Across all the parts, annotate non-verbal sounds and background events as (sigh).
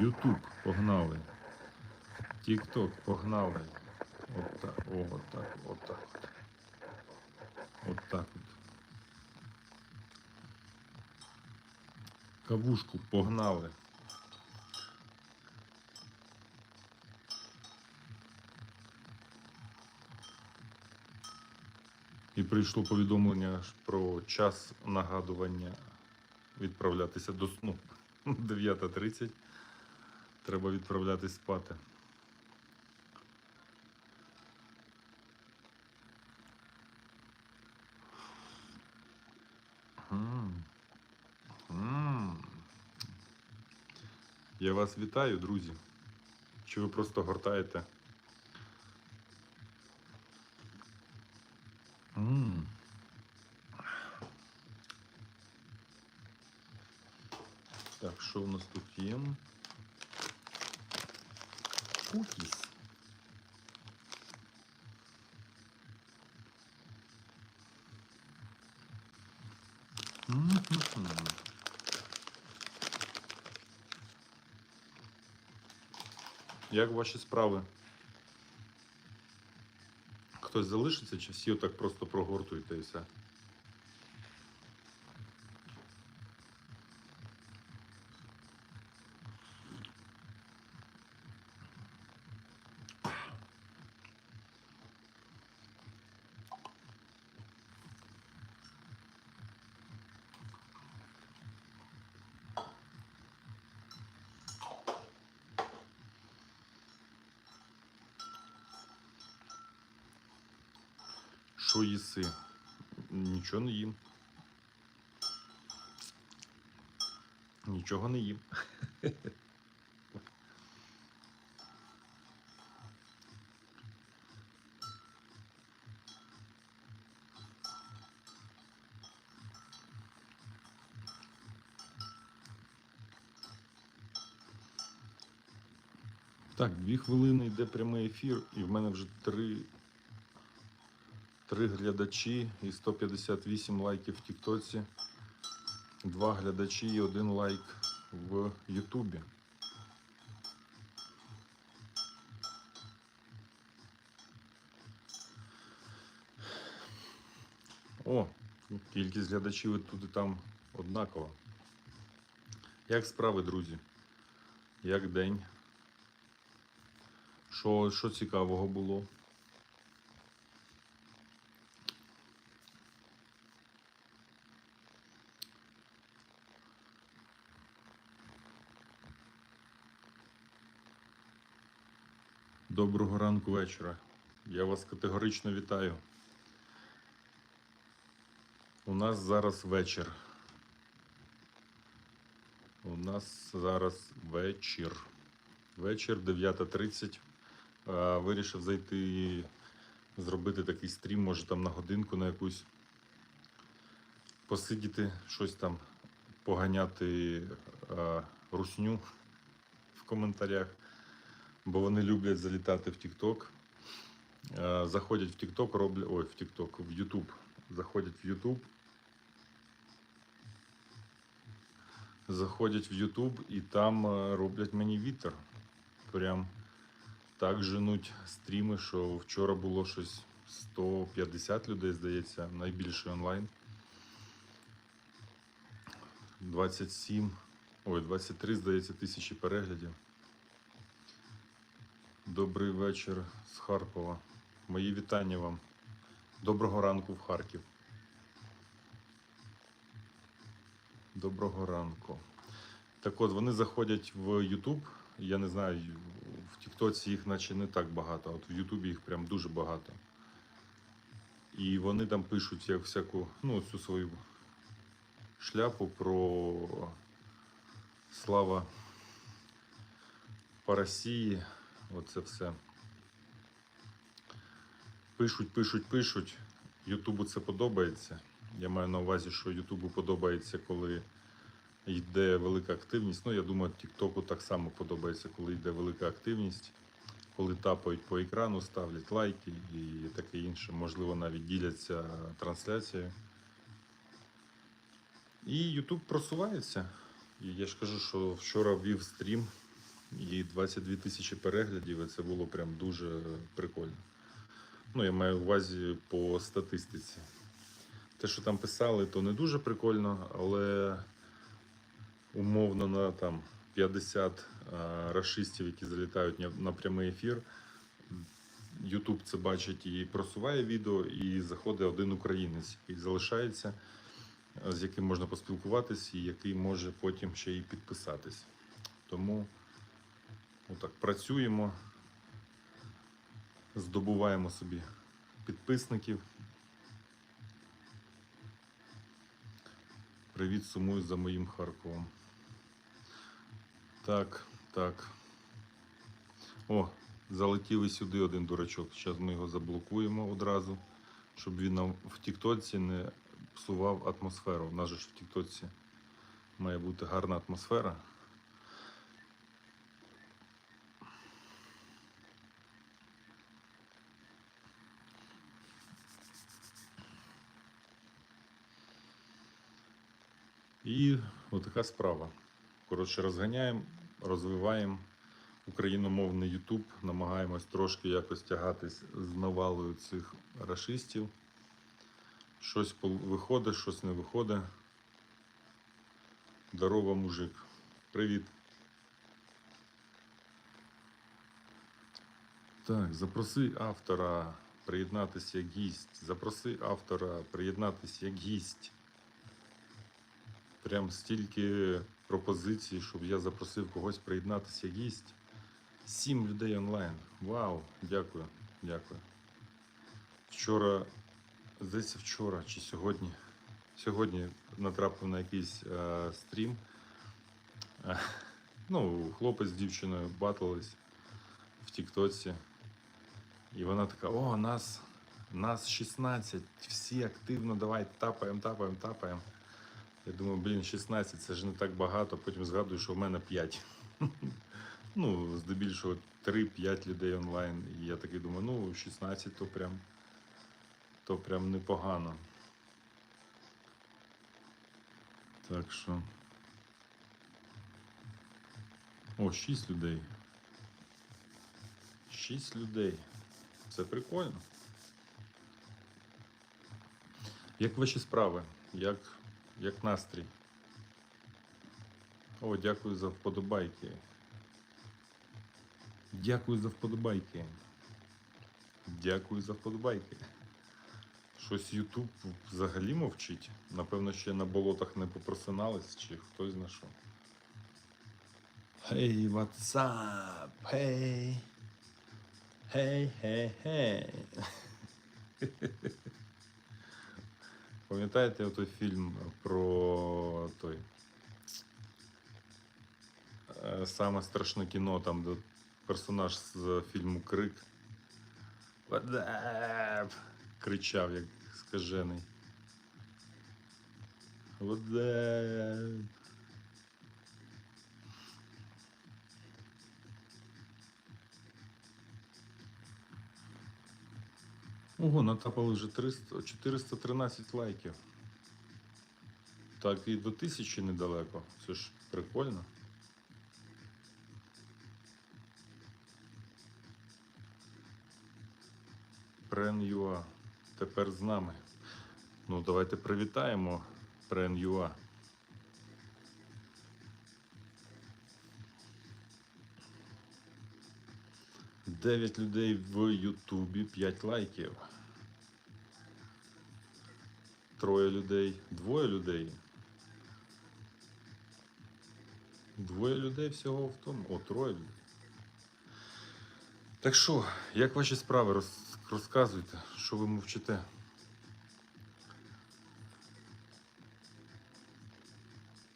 Ютуб погнали. Тік-ток погнали. От так, о, от так, от так. От. От так от. Кавушку погнали. І прийшло повідомлення про час нагадування відправлятися до сну. (laughs) 9.30. Треба відправлятись спати. Я вас вітаю, друзі. Чи ви просто гортаєте? Як ваші справи? Хтось залишиться, чи всі отак просто прогортуєте і все? Що їси? Нічого не їм. Нічого не їм. Так, дві хвилини йде прямий ефір, і в мене вже три, три глядачі і 158 лайків в Тіктоці, два глядачі і один лайк в Ютубі. О, кількість глядачів і тут і там однакова. Як справи, друзі? Як день? Що, що цікавого було? Доброго ранку вечора. Я вас категорично вітаю. У нас зараз вечір. У нас зараз вечір. Вечір 9.30. Е, Вирішив зайти зробити такий стрім, може там на годинку на якусь. Посидіти, щось там, поганяти русню в коментарях, бо вони люблять залітати в TikTok. Е, Заходять в TikTok, роблять. Ой, в TikTok, в YouTube. Заходять в YouTube. Заходять в YouTube і там е, роблять мені вітер. Прям так женуть стріми, що вчора було щось 150 людей, здається, найбільший онлайн. 27, ой, 23, здається, тисячі переглядів. Добрий вечір з Харкова. Мої вітання вам. Доброго ранку в Харків. Доброго ранку. Так от, вони заходять в YouTube. Я не знаю, в Тіктоці їх наче не так багато, а от в Ютубі їх прям дуже багато. І вони там пишуть як всяку, ну, цю свою шляпу про слава по Росії. Оце все. Пишуть, пишуть, пишуть. Ютубу це подобається. Я маю на увазі, що Ютубу подобається, коли йде велика активність. Ну, я думаю, Тіктоку так само подобається, коли йде велика активність, коли тапають по екрану, ставлять лайки і таке інше. Можливо, навіть діляться трансляцією. І YouTube просувається. І я ж кажу, що вчора вів стрім і 22 тисячі переглядів, і це було прям дуже прикольно. Ну, я маю увазі по статистиці. Те, що там писали, то не дуже прикольно, але умовно на там 50 а, рашистів, які залітають на прямий ефір. Ютуб це бачить і просуває відео, і заходить один українець, який залишається, з яким можна поспілкуватись, і який може потім ще й підписатись. Тому отак працюємо, здобуваємо собі підписників. Привіт, сумую за моїм Харковом. Так, так. О, залетіли сюди один дурачок. Зараз ми його заблокуємо одразу, щоб він нам в Тіктоці не псував атмосферу. У нас же ж в Тіктоці має бути гарна атмосфера. І отака справа. Коротше, розганяємо, розвиваємо україномовний YouTube, намагаємось трошки якось тягатись з навалою цих рашистів. Щось виходить, щось не виходить. Здорово, мужик. Привіт. Так, запроси автора приєднатися як гість. Запроси автора приєднатися як гість. Прям стільки пропозицій, щоб я запросив когось приєднатися гість. Сім людей онлайн. Вау, дякую, дякую. Вчора, здається, вчора чи сьогодні. Сьогодні натрапив на якийсь е, стрім. Е, ну, хлопець з дівчиною батились в Тіктоці. І вона така: о, нас, нас 16, всі активно, давай тапаємо, тапаємо, тапаємо. Я думаю, блін, 16 це ж не так багато. Потім згадую, що в мене 5. (laughs) Ну, здебільшого 3-5 людей онлайн. І я такий думаю, ну, 16 то прям, то прям непогано. Так що. О, 6 людей. 6 людей. Це прикольно. Як ваші справи? Як, як настрій? О, дякую за вподобайки. Дякую за вподобайки. Дякую за вподобайки. Щось Ютуб взагалі мовчить. Напевно, ще на болотах не попросинались, чи хтось знайшов. Hey, what's up? Hey. Hey, hey, hey. Пам'ятаєте той фільм про той е, саме страшне кіно, там, де персонаж з фільму Крик Вадеп! кричав, як скажений. What Ого, натапали вже 300, 413 лайків. Так, і до 1000 недалеко. Це ж прикольно. Прен.юа. Тепер з нами. Ну, давайте привітаємо Прен.юа. 9 людей в Ютубі, 5 лайків. Троє людей, двоє людей. Двоє людей всього в тому. О, троє людей. Так що, як ваші справи Роз... розказуйте, що ви мовчите?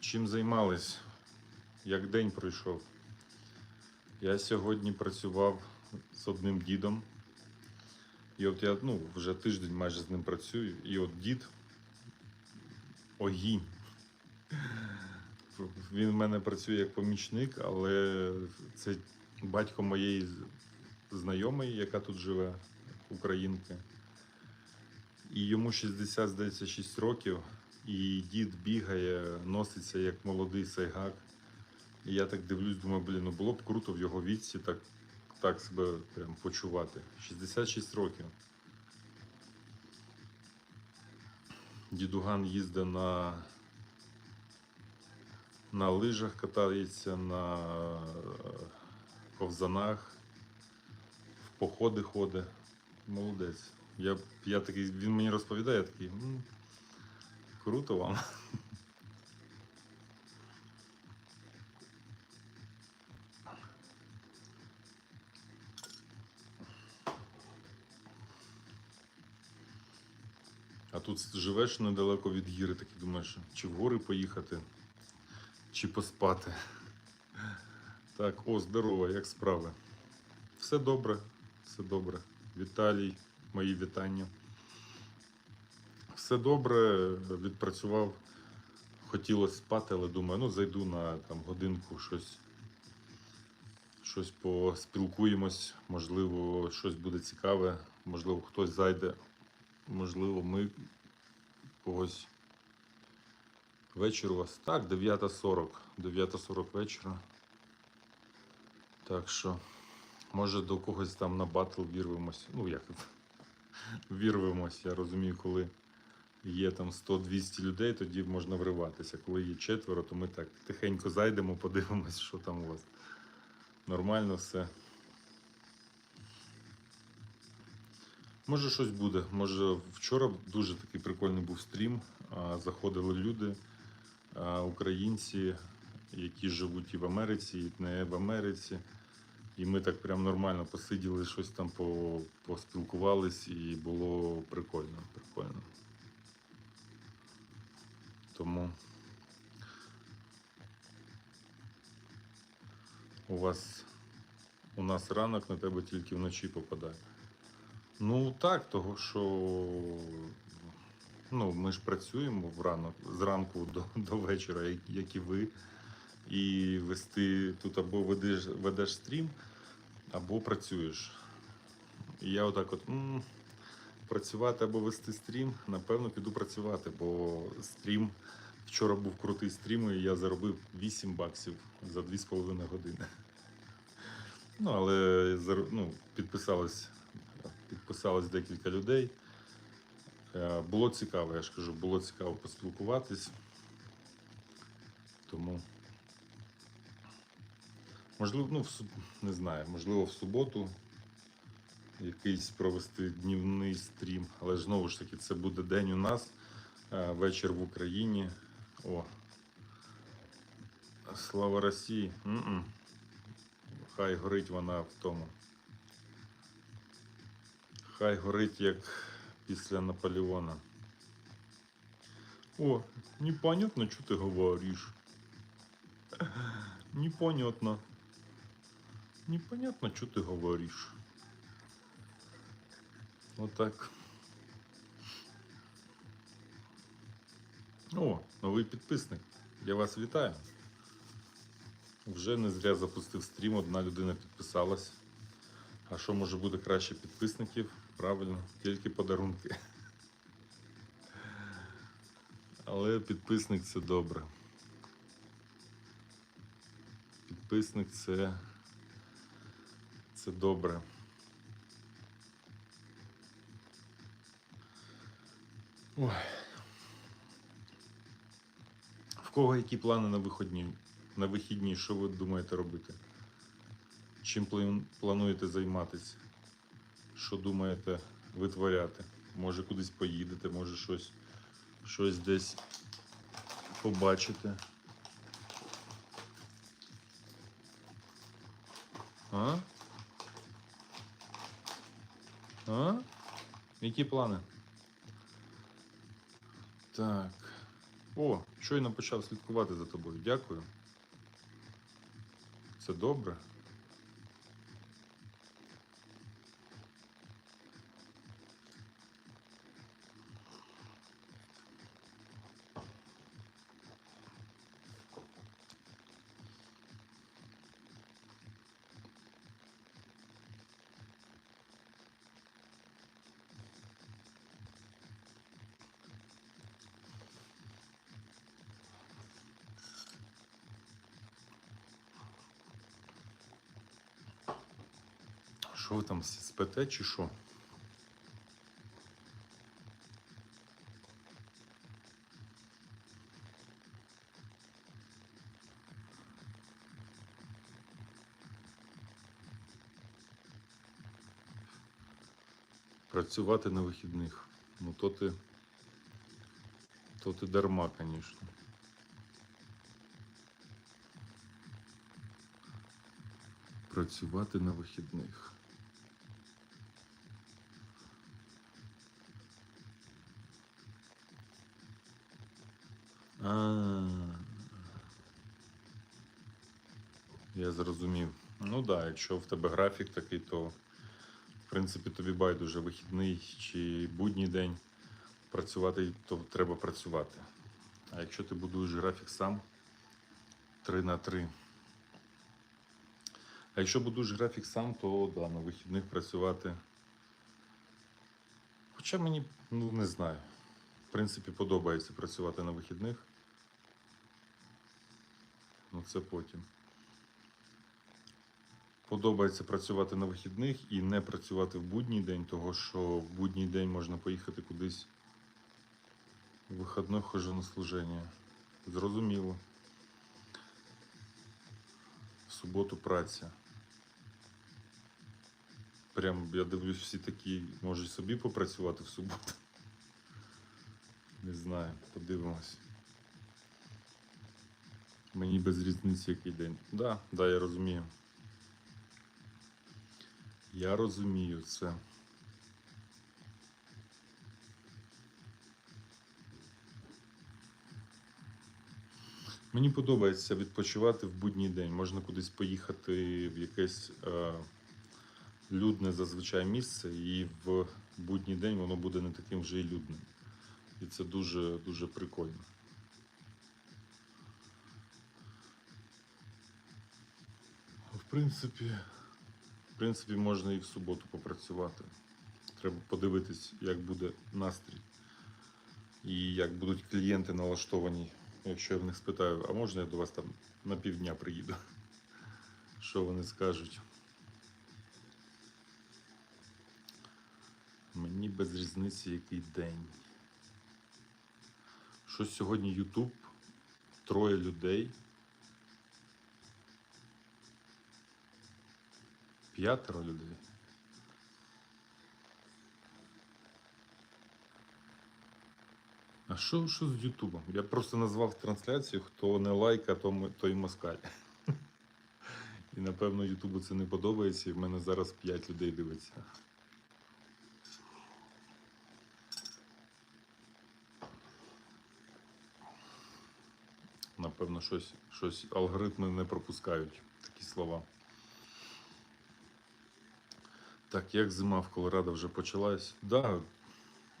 Чим займались? Як день пройшов? Я сьогодні працював з одним дідом. І от я ну, вже тиждень майже з ним працюю. І от дід Огінь. Він в мене працює як помічник, але це батько моєї знайомої, яка тут живе, українки. І йому 60, здається, 6 років, і дід бігає, носиться як молодий сайгак. І я так дивлюсь, думаю, блін, ну було б круто в його віці так, так себе прям почувати. 66 років. Дідуган їздить на, на лижах, катається, на е, ковзанах, в походи ходить. Молодець. Я, я такий, він мені розповідає, я такий, «М, круто вам. Тут живеш недалеко від гіри, такий думаєш, чи в гори поїхати, чи поспати. Так, о, здорово, як справи? Все добре, все добре. Віталій, мої вітання. Все добре, відпрацював. Хотілося спати, але думаю, ну зайду на там, годинку щось. Щось поспілкуємось, можливо, щось буде цікаве, можливо, хтось зайде, можливо, ми когось. Вечір у вас. Так, 9.40. 9.40 вечора. Так що, може до когось там на батл вірвемось. Ну як (laughs) вірвемось, я розумію, коли є там 100-200 людей, тоді можна вриватися. Коли є четверо, то ми так тихенько зайдемо, (laughs) подивимось, що там у вас. Нормально все. Може щось буде. Може вчора дуже такий прикольний був стрім. Заходили люди, українці, які живуть і в Америці, і не в Америці. І ми так прям нормально посиділи, щось там по, поспілкувались, і було прикольно, прикольно. Тому у вас у нас ранок на тебе тільки вночі попадає. Ну так, того що ну, ми ж працюємо в ранок, зранку до, до вечора, як, як і ви. І вести тут або ведеш, ведеш стрім, або працюєш. І я отак от м, працювати або вести стрім, напевно, піду працювати, бо стрім. Вчора був крутий стрім, і я заробив 8 баксів за 2,5 години. Ну, але ну, підписалось, підписалось декілька людей. Е, Було цікаво, я ж кажу, було цікаво поспілкуватись. Тому, можливо, ну, в, не знаю, можливо, в суботу якийсь провести днівний стрім, але ж знову ж таки, це буде день у нас, е, вечір в Україні. О. Слава Росії. М-м. Хай горить вона в тому. Хай горить як після Наполеона. О, непонятно, що ти говориш. Непонятно. Непонятно, що ти говориш. Отак. О, новий підписник. Я вас вітаю. Вже не зря запустив стрім, одна людина підписалась. А що може бути краще підписників? Правильно, тільки подарунки. Але підписник це добре. Підписник це, це добре. Ой. В кого які плани на виходні? На вихідні, що ви думаєте робити? Чим плануєте займатися? Що думаєте витворяти? Може кудись поїдете, може щось, щось десь побачите. А? А? Які плани? Так. О, щойно почав слідкувати за тобою. Дякую. Це добре. Що ви там спите чи що? Працювати на вихідних. Ну то ти. То ти дарма, звісно. Працювати на вихідних. Якщо в тебе графік такий, то в принципі тобі байдуже вихідний чи будній день працювати, то треба працювати. А якщо ти будуєш графік сам 3 на 3. А якщо будуєш графік сам, то да, на вихідних працювати. Хоча мені, ну не знаю. В принципі, подобається працювати на вихідних. Ну це потім. Подобається працювати на вихідних і не працювати в будній день, того що в будній день можна поїхати кудись. В вихідних хожу на служення. Зрозуміло. В суботу праця. Прям я дивлюсь, всі такі можуть собі попрацювати в суботу. Не знаю, подивимось. Мені без різниці який день. Да, да, я розумію. Я розумію це. Мені подобається відпочивати в будній день. Можна кудись поїхати в якесь е, людне зазвичай місце, і в будній день воно буде не таким вже і людним. І це дуже дуже прикольно. В принципі, принципі, можна і в суботу попрацювати. Треба подивитись, як буде настрій і як будуть клієнти налаштовані. Якщо я в них спитаю, а можна я до вас там на півдня приїду? (laughs) Що вони скажуть? Мені без різниці який день. Що сьогодні Ютуб, троє людей. П'ятеро людей. А що, що з Ютубом? Я просто назвав трансляцію, хто не лайка, то, той москаль. І напевно Ютубу це не подобається, і в мене зараз 5 людей дивиться. Напевно, щось, щось алгоритми не пропускають такі слова. Так, як зима в Колорадо вже почалась? Да,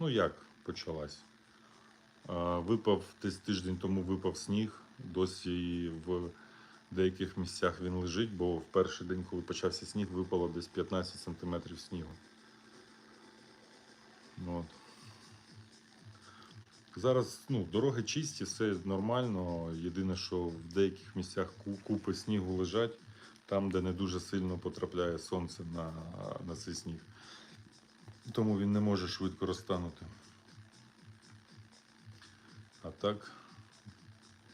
ну як почалась? Випав десь тиждень тому випав сніг. Досі в деяких місцях він лежить, бо в перший день, коли почався сніг, випало десь 15 сантиметрів снігу. От. Зараз ну, дороги чисті, все нормально. Єдине, що в деяких місцях купи снігу лежать, там, де не дуже сильно потрапляє сонце на, на цей сніг. Тому він не може швидко розтанути. А так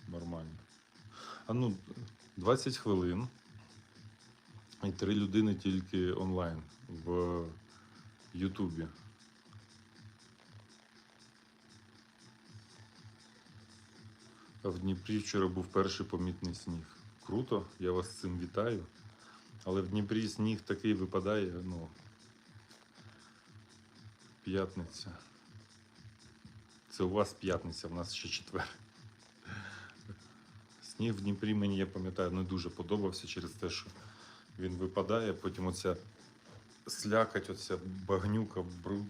нормально. А ну, 20 хвилин і три людини тільки онлайн в Ютубі. В Дніпрі вчора був перший помітний сніг. Круто, я вас з цим вітаю. Але в Дніпрі сніг такий випадає, ну. П'ятниця. Це у вас п'ятниця, в нас ще четвер. Сніг в Дніпрі мені, я пам'ятаю, не дуже подобався через те, що він випадає, потім оця слякать, оця багнюка, бруд.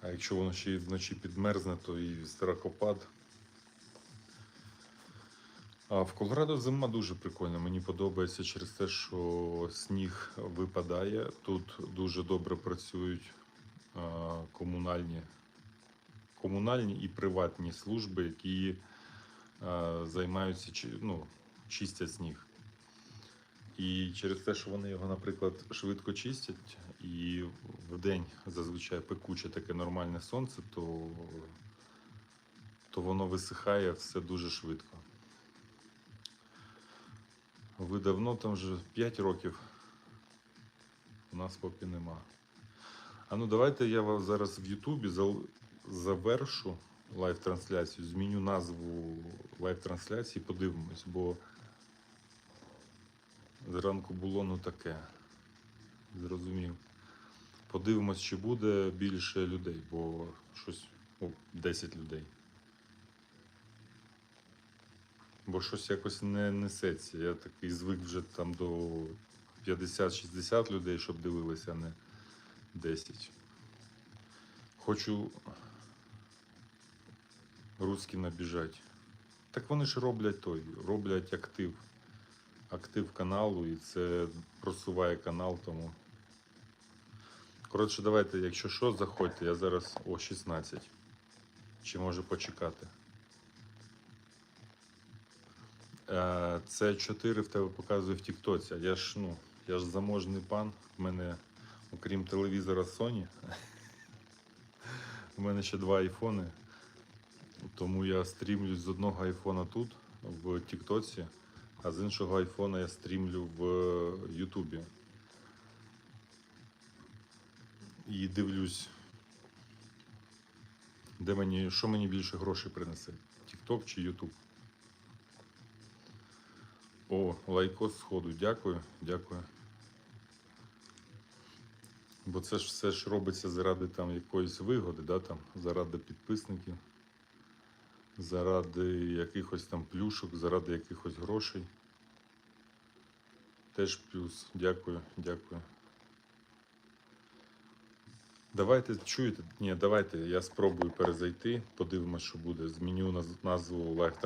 А якщо воно ще й вночі підмерзне, то і страхопад. В Колорадо зима дуже прикольна. Мені подобається через те, що сніг випадає. Тут дуже добре працюють комунальні, комунальні і приватні служби, які займаються ну, чистять сніг. І через те, що вони його, наприклад, швидко чистять, і в день зазвичай пекуче таке нормальне сонце, то, то воно висихає все дуже швидко. Ви давно там вже 5 років. У нас поки нема. А ну давайте я вам зараз в Ютубі завершу лайв-трансляцію, зміню назву лайв-трансляції, подивимось, бо зранку було ну таке. Зрозумів. Подивимось, чи буде більше людей, бо щось о, 10 людей. Бо щось якось не несеться. Я такий звик вже там до 50-60 людей, щоб дивилися, а не 10. Хочу русські набіжать. Так вони ж роблять той, роблять актив. Актив каналу, і це просуває канал, тому. Коротше, давайте, якщо що, заходьте. Я зараз о 16. Чи може почекати? Це 4 в тебе показує в Тіктоці. Я ж, ну, я ж заможний пан. У мене, окрім телевізора Sony, (laughs) у мене ще два айфони. Тому я стрімлю з одного айфона тут, в Тіктоці, а з іншого айфона я стрімлю в Ютубі. І дивлюсь, де мені, що мені більше грошей принесе? Тікток чи Ютуб? О, лайкос сходу. Дякую, дякую. Бо це ж все ж робиться заради там якоїсь вигоди, да, там, заради підписників, заради якихось там плюшок, заради якихось грошей. Теж плюс. Дякую, дякую. Давайте чуєте? Ні, давайте я спробую перезайти, подивимось, що буде. Зміню назву лайв